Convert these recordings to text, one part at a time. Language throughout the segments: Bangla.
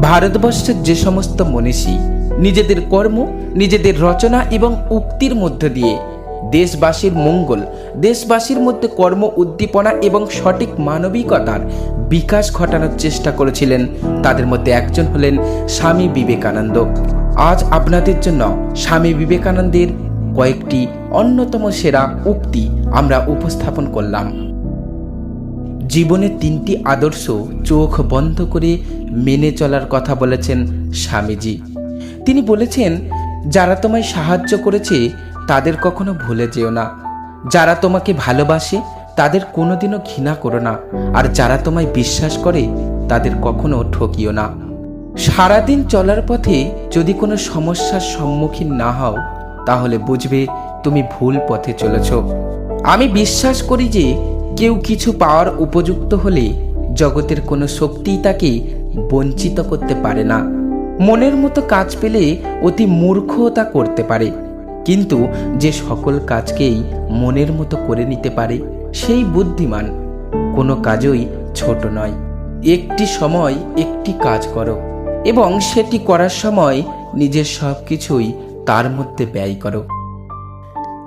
ভারতবর্ষের যে সমস্ত মনীষী, নিজেদের কর্ম, নিজেদের রচনা এবং উক্তির মধ্য দিয়ে দেশবাসীর মঙ্গল, দেশবাসীর মধ্যে কর্ম উদ্দীপনা এবং সঠিক মানবিকতার বিকাশ ঘটানোর চেষ্টা করেছিলেন, তাদের মধ্যে একজন হলেন স্বামী বিবেকানন্দ। আজ আপনাদের জন্য স্বামী বিবেকানন্দের কয়েকটি অন্যতম সেরা উক্তি আমরা উপস্থাপন করলাম। জীবনের তিনটি আদর্শ চোখ বন্ধ করে মেনে চলার কথা বলেছেন স্বামীজি। তিনি বলেছেন, যারা তোমায় সাহায্য করেছে, তাদের কখনো ভুলে যেও না। যারা তোমাকে ভালোবাসে, তাদের কোনোদিনও ঘৃণা করো না। আর যারা তোমায় বিশ্বাস করে, তাদের কখনো ঠকিও না। সারাদিন চলার পথে যদি কোনো সমস্যার সম্মুখীন না হও, তাহলে বুঝবে তুমি ভুল পথে চলেছ। আমি বিশ্বাস করি যে কেউ কিছু পাওয়ার উপযুক্ত হলে জগতের কোনো শক্তিই তাকে বঞ্চিত করতে পারে না। মনের মতো কাজ পেলে অতি মূর্খও তা করতে পারে। কিন্তু যে সকল কাজকেই মনের মতো করে নিতে পারে, সেই বুদ্ধিমান কোনো কাজই ছোট নয়। একটি সময় একটি কাজ করো এবং সেটি করার সময় নিজের সব কিছুই তার মধ্যে ব্যয় করো।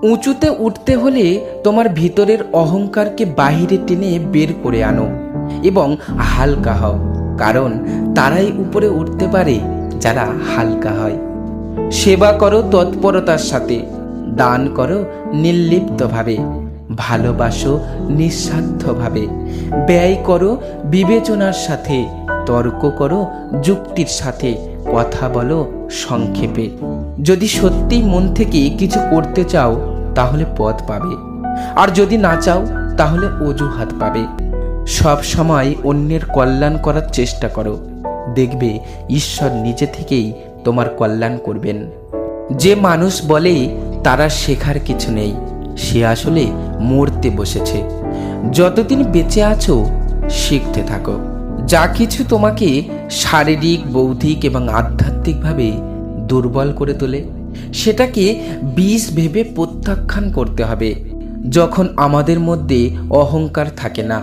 উঁচুতে উঠতে হলে তোমার ভিতরের অহংকারকে বাহিরে টেনে বের করে আনো এবং হালকা হও, কারণ তারাই উপরে উঠতে পারে যারা হালকা হয়। সেবা করো তৎপরতার সাথে, দান করো নির্লিপ্তভাবে, ভালোবাসো নিঃস্বার্থভাবে, ব্যয় করো বিবেচনার সাথে, তর্ক করো যুক্তির সাথে, কথা বলো সংক্ষেপে। যদি সত্যি মন থেকে কিছু করতে চাও তাহলে পথ পাবে। আর যদি না চাও, তাহলে অজুহাত পাবে। সব সময় অন্যের কল্যাণ করার চেষ্টা করো। দেখবে, ঈশ্বর নিজে থেকেই তোমার কল্যাণ করবেন। যে মানুষ বলে, তারা শেখার কিছু নেই। সে আসলে মরতে বসেছে। যতদিন বেঁচে আছো, শিখতে থাকো। যা কিছু তোমাকে শারীরিক, বৌদ্ধিক এবং আধ্যাত্মিকভাবে দুর্বল করে তোলে সেটাকে বিষ ভেবে প্রত্যাখ্যান করতে হবে? যখন আমাদের মধ্যে অহংকার থাকে না,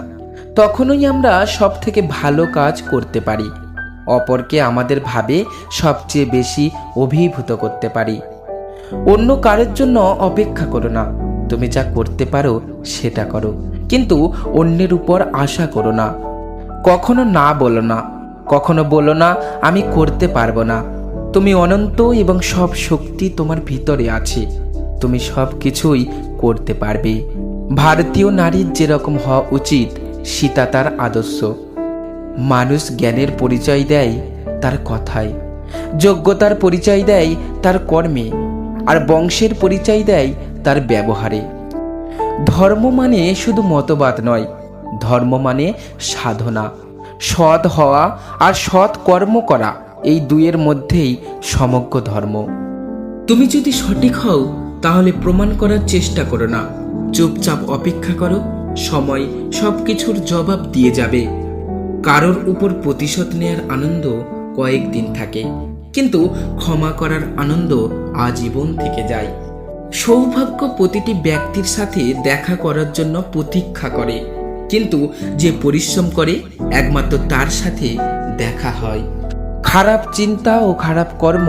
তখনই আমরা সব থেকে ভালো কাজ করতে পারি। অপরকে আমাদের ভাবে সবচেয়ে বেশি অভিভূত করতে পারি। অন্য কারোর জন্য অপেক্ষা করো না। তুমি যা করতে পারো, সেটা করো। কিন্তু অন্যের উপর আশা করো না। কখনো না বলো না। কখনো বলো না, আমি করতে পারব না। তুমি অনন্ত এবং সব শক্তি তোমার ভিতরে আছে। তুমি সব কিছুই করতে পারবে। ভারতীয় নারীর যেরকম হওয়া উচিত, সীতা তার আদর্শ। মানুষ জ্ঞানের পরিচয় দেয়, তার কথায় যোগ্যতার পরিচয় দেয়, তার কর্মে। আর বংশের পরিচয় দেয়, তার ব্যবহারে। ধর্ম মানে শুধু মতবাদ নয়, ধর্ম মানে সাধনা। সৎ হওয়া আর সৎ কর্ম করা। এই দুইয়ের মধ্যেই সমগ্র ধর্ম। তুমি যদি সঠিক হও, তাহলে প্রমাণ করার চেষ্টা করো না। চুপচাপ অপেক্ষা করো, সময় সব কিছুর জবাব দিয়ে যাবে। কারোর উপর প্রতিশোধ নেয়ার আনন্দ কয়েকদিন থাকে, কিন্তু ক্ষমা করার আনন্দ আজীবন থেকে যায়। সৌভাগ্য প্রতিটি ব্যক্তির সাথে দেখা করার জন্য প্রতীক্ষা করে, কিন্তু যে পরিশ্রম করে, একমাত্র তার সাথে দেখা হয়। খারাপ চিন্তা ও খারাপ কর্ম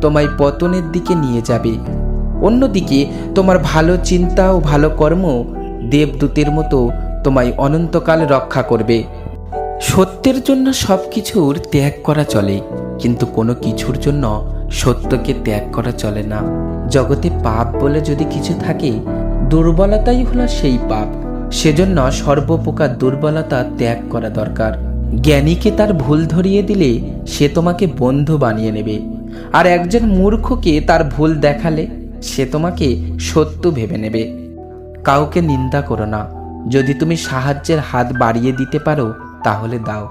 তোমায় পতনের দিকে নিয়ে যাবে। অন্যদিকে, তোমার ভালো চিন্তা ও ভালো কর্ম দেবদূতের মতো তোমায় অনন্তকাল রক্ষা করবে। সত্যের জন্য সব কিছুর ত্যাগ করা চলে, কিন্তু কোনো কিছুর জন্য সত্যকে ত্যাগ করা চলে না। জগতে পাপ বলে যদি কিছু থাকে, দুর্বলতাই হলো সেই পাপ। সেজন্য সর্বপ্রকার দুর্বলতা ত্যাগ করা দরকার। জ্ঞানীকে তার ভুল ধরিয়ে দিলে সে তোমাকে বন্ধু বানিয়ে নেবে। আর একজন মূর্খকে তার ভুল দেখালে সে তোমাকে সত্য ভেবে নেবে। কাউকে নিন্দা করো না। যদি তুমি সাহায্যের হাত বাড়িয়ে দিতে পারো, তাহলে দাও।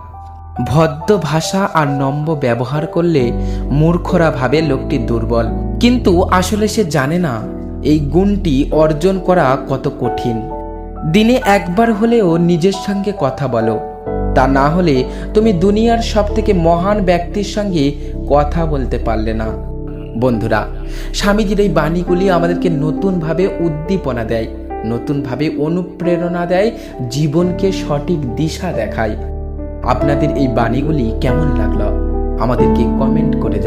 ভদ্র ভাষা আর নম্ব ব্যবহার করলে মূর্খরা ভাবে লোকটি দুর্বল। কিন্তু আসলে সে জানে না, এই গুণটি অর্জন করা কত কঠিন। দিনে একবার হলেও নিজের সঙ্গে কথা বলো। তা না হলে তুমি দুনিয়ার সব থেকে মহান ব্যক্তির সঙ্গে কথা বলতে পারলে না। বন্ধুরা, স্বামীজির এই বাণীগুলি আমাদেরকে নতুনভাবে উদ্দীপনা দেয়, নতুনভাবে অনুপ্রেরণা দেয়, জীবনকে সঠিক দিশা দেখায়। আপনাদের এই বাণীগুলি কেমন লাগল আমাদেরকে কমেন্ট করে